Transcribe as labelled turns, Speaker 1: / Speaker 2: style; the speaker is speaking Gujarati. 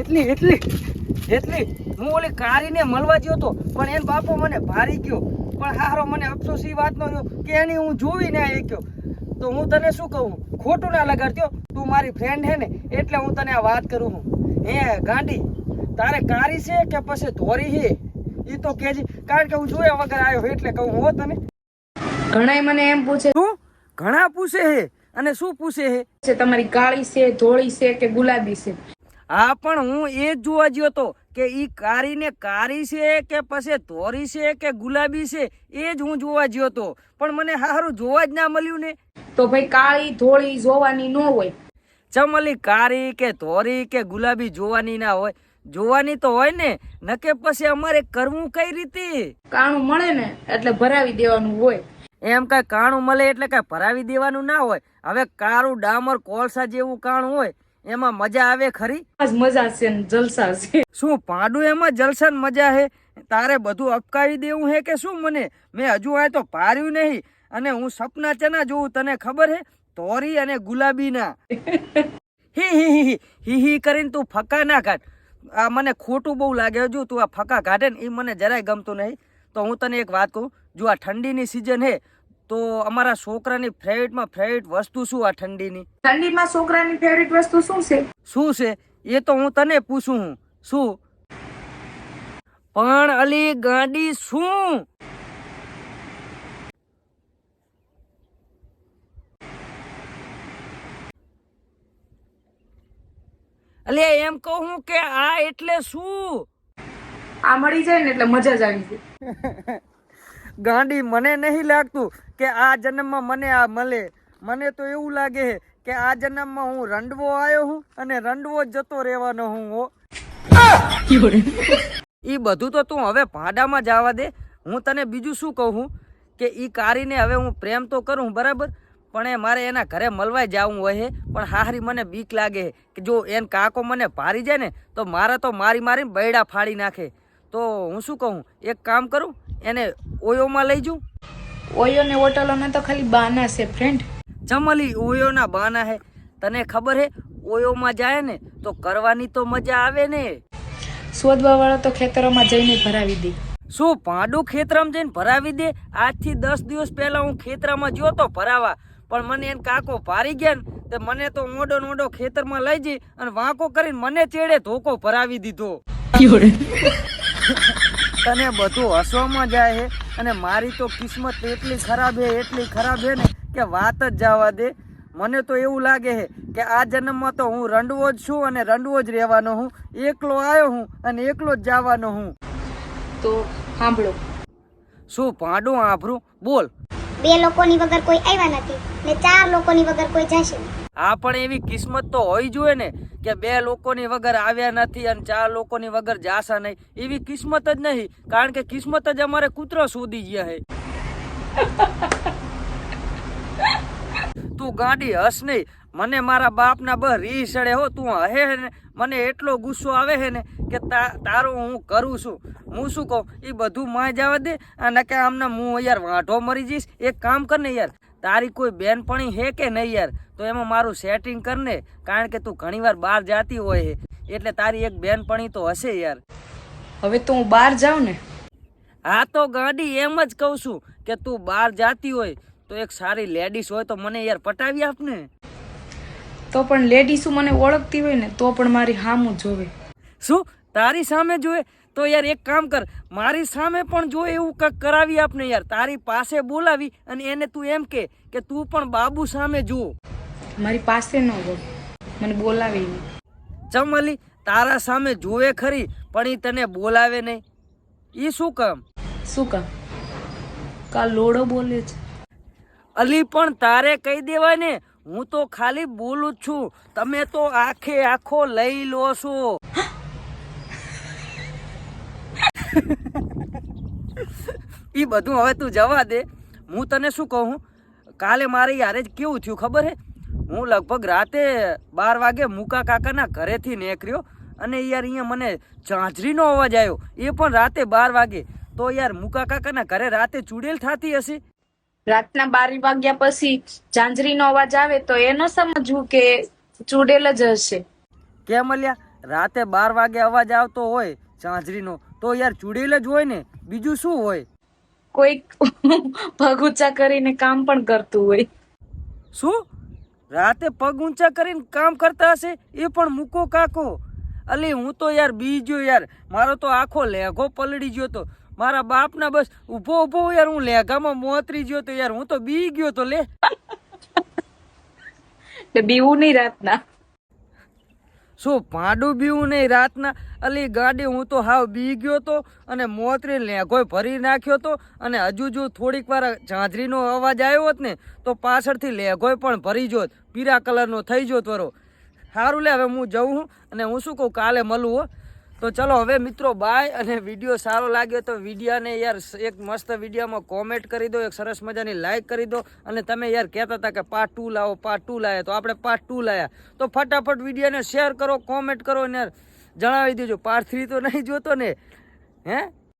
Speaker 1: એટલી એટલી એટલી એટલી. હું ઓલી કારીને મળવા ગયો તો પણ એન બાપો મને ભારી ગયો. પણ હારો મને અફસોસ એ વાતનો થયો કે એની હું જોવી ના ગયો. તો હું તને શું કહું? ખોટું ના લગાડતો તું મારી ફ્રેન્ડ હે ને એટલે હું તને આ વાત કરું હું હે ગાંડી તારે કારી છે કે પછી ધોરી છે? એ તો કેજી કારણ કે હું જોયા વગર આવ્યો એટલે કહું હો તને.
Speaker 2: ઘણાય મને એમ પૂછે
Speaker 1: શું? ઘણા પૂછે હે અને શું પૂછે હે?
Speaker 2: તમારી કાળી છે ધોળી છે કે ગુલાબી છે?
Speaker 1: હા પણ હું એ જ જોવા ગયો તો કે એ કારીને કારી છે કે પછી ધોરી છે કે ગુલાબી છે એ જ હું જોવા ગયો તો. પણ મને હારું જોવા જ ના મળ્યું ને.
Speaker 2: તો ભાઈ કાળી ધોળી જોવાની ન હોય.
Speaker 1: ચમલી કારી કે ધોરી કે ગુલાબી જોવાની ના હોય. જોવાની તો હોય ને નકે પછી અમારે કરવું કઈ રીતે?
Speaker 2: કાણું મળે ને એટલે ભરાવી દેવાનું હોય.
Speaker 1: એમ કાંઈ કાણું મળે એટલે કાંઈ ભરાવી દેવાનું ના હોય. હવે કારું ડામર કોલસા જેવું કાણું હોય એમાં મજા આવે ખરી?
Speaker 2: મજા છે જલસા છે.
Speaker 1: શું પાડું એમાં? જલસા મજા હે. તારે બધું અપકાવી દેવું હે કે શું મને? મેં હજુ આ તો પાર્યું નહીં. અને હું સપના ચના જોઉં તને ખબર હે? તોરી અને ગુલાબીના. હી હી હી હી. હી હી કરીને તું ફકા ના કાઢ આ મને ખોટું બહુ લાગે હજુ. તું આ ફકા કાઢે ને એ મને જરાય ગમતું નહીં. તો હું તને એક વાત કહું. જો આ ઠંડીની સિઝન હે તો અમારા છોકરાની ફેવરિટમાં ફેવરિટ વસ્તુ શું આ ઠંડીની?
Speaker 2: ઠંડીમાં છોકરાની ફેવરિટ વસ્તુ શું છે?
Speaker 1: શું છે? એ તો હું તને પૂછું હું. શું? પણ અલી ગાડી શું? અલે એમ કહું હું કે આ એટલે શું?
Speaker 2: આ મળી જાય ને એટલે મજા જ આવી જાય.
Speaker 1: ગાંડી મને નહીં લાગતું કે આ જન્મમાં મને આ મળે. મને તો એવું લાગે છે કે આ જન્મમાં હું રંડવો આવ્યો હું અને રંડવો જતો રહેવાનો હું, હો. એ બધું તો તું હવે ભાડામાં જવા દે. હું તને બીજું શું કહું કે એ કારીને હવે હું પ્રેમ તો કરું, બરાબર? પણ એ મારે એના ઘરે મળવાય જવું હોય પણ હારી મને બીક લાગે કે જો એન કાકો મને ભારી જાય ને, તો મારા તો મારી મારીને બૈડા ફાડી નાખે. તો હું શું કહું? એક કામ કરું એને ઓયોમાં લઈ જઉં.
Speaker 2: ઓયો ને હોટલોના તો ખાલી બાના છે ફ્રેન્ડ
Speaker 1: ચમલી ઓયોના બાના હે. તને ખબર હે ઓયોમાં જાય ને તો કરવાની તો મજા આવે ને.
Speaker 2: શોધવા વાળા તો ખેતરોમાં જઈને ભરાવી દે.
Speaker 1: શું પાડું ખેતરમાં જઈને ભરાવી દે? આજથી દસ દિવસ પહેલા હું ખેતરામાં ગયો તો ભરાવા. પણ મને એને કાકો ભારી ગયા ને તે મને તો ઓડો નોડો ઓડો ખેતરમાં લઈ જઈ અને વાંકો કરીને મને ચેડે ધોકો ભરાવી દીધો. તને બધું હસવામાં જાય છે અને મારી તો કિસ્મત એટલી ખરાબ છે એટલી ખરાબ છે ને કે વાત જ જવા દે. મને તો એવું લાગે છે કે આ જન્મમાં તો હું રંડવો જ છું અને રંડવો જ રહેવાનો હું. એકલો આવ્યો હું અને એકલો જ જવાનો હું.
Speaker 2: તો સાંભળો.
Speaker 1: શું ભાંડું આભરું? બોલ.
Speaker 3: બે લોકોની વગર કોઈ આવ્યા નથી ને ચાર લોકોની વગર કોઈ જશે નહીં.
Speaker 1: આ પણ એવી કિસ્મત તો હોવી જોઈએ ને, કે બે લોકોની વગર આવ્યા નથી અને ચાર લોકોની વગર જાશા નહીં. એવી કિસ્મત જ નહીં, કારણ કે કિસ્મત જ અમારે કૂતરો શોધી ગયા હે તું ગાડી હસ નહીં. મને મારા બાપના બહ રી સડે હો, તું હે હે ને. મને એટલો ગુસ્સો આવે છે ને કે તારું હું કરું છું. હું શું કહું? એ બધું માં જવા દે અને કે આમને હું યાર વાંઢો મરી જઈશ. એક કામ કર ને યાર તારી કોઈ બેનપણી હે કે નહીં યાર? તો એમાં મારું સેટિંગ કરને કારણ કે તું ઘણીવાર બહાર જાતી હોય હે. એટલે તારી એક બેનપણી તો હશે યાર.
Speaker 2: હવે તો હું બહાર જાઉં ને?
Speaker 1: હા તો ગાડી એમ જ કહું છું કે તું બહાર જાતી હોય તો એક સારી લેડીઝ હોય તો મને યાર પટાવી આપને
Speaker 2: તો પણ લેડીઝો મને ઓળખતી હોય ને તો પણ મારી હામું જોવે.
Speaker 1: શું? તારી સામે જોવે? તો યાર એક કામ કર મારી સામે પણ જો એવું કંઈક કરાવી આપને યાર તારી પાસે બોલાવી અને એને તું એમ કે કે તું પણ બાબુ સામે જુઓ.
Speaker 2: મારી પાસે ન હોય. મને બોલાવી
Speaker 1: ચમલી તારા સામે જુએ ખરી પણ એ તને બોલાવે નહીં. એ શું કામ?
Speaker 2: શું કામ? કા લોડો બોલે છે.
Speaker 1: અલી પણ તારે કહી દેવાય ને હું તો ખાલી બોલું છું. તમે તો આખે આખો લઈ લો છો. એ બધું હવે તું જવા દે. હું તને શું કહું? કાલે મારે યારે જ કેવું થયું ખબર હે? હું લગભગ રાતે બાર વાગે મુકા કાકાના ઘરેથી નીકળ્યો અને યાર અહીંયા મને ઝાંઝરીનો અવાજ આવ્યો એ પણ રાતે બાર વાગે. તો યાર મુકા કાકાના ઘરે રાતે ચૂડેલ થતી હશે?
Speaker 2: રાતના બાર વાગ્યા પછી ઝાંઝરીનો અવાજ આવે તો એ ન સમજવું કે ચૂડેલ જ હશે.
Speaker 1: કેમ અલ્યા? રાતે બાર વાગે અવાજ આવતો હોય ઝાંઝરીનો. તો યાર ચુડેલ જ હોય ને બીજું શું હોય?
Speaker 2: કોઈક પગ ઊંચા કરીને કામ પણ કરતું હોય.
Speaker 1: શું? રાતે પગ ઊંચા કરીને કામ કરતા હશે? એ પણ મૂકો કાકો. અલી હું તો યાર બી ગયો યાર મારો તો આખો લેઘો પલળી ગયો તો. મારા બાપના બસ ઊભો ઊભો યાર હું લેઘામાં મોતરી ગયો તો યાર હું તો બી ગયો તો લે.
Speaker 2: બીવું નહીં રાતના.
Speaker 1: શું પાડું બીવું નહીં રાતના? અલી ગાડી હું તો હાવ બી ગયો તો અને મોતરી લેઘોય ભરી નાખ્યો તો અને હજુ જો થોડીક વાર ઝાંઝરીનો અવાજ આવ્યો હોત ને, તો પાછળથી લેઘોય પણ ભરી જોત, પીળા કલરનો થઈ જોત વરો. સારું લે, હવે હું જઉં છું અને હું શું કહું, કાલે મળું હો. તો ચલો હવે મિત્રો બાય અને વીડિયો સારો લાગ્યો તો વિડીયાને યાર એક મસ્ત વિડીયોમાં કોમેન્ટ કરી દો, એક સરસ મજાની લાઈક કરી દો. અને તમે યાર કહેતા હતા કે પાર્ટ ટુ લાવો પાર્ટ ટુ લાવ્યા તો આપણે પાર્ટ ટુ લાવ્યા તો ફટાફટ વિડીયોને શેર કરો કોમેન્ટ કરો ને યાર જણાવી દેજો. પાર્ટ થ્રી તો નહીં જોતો ને? હે?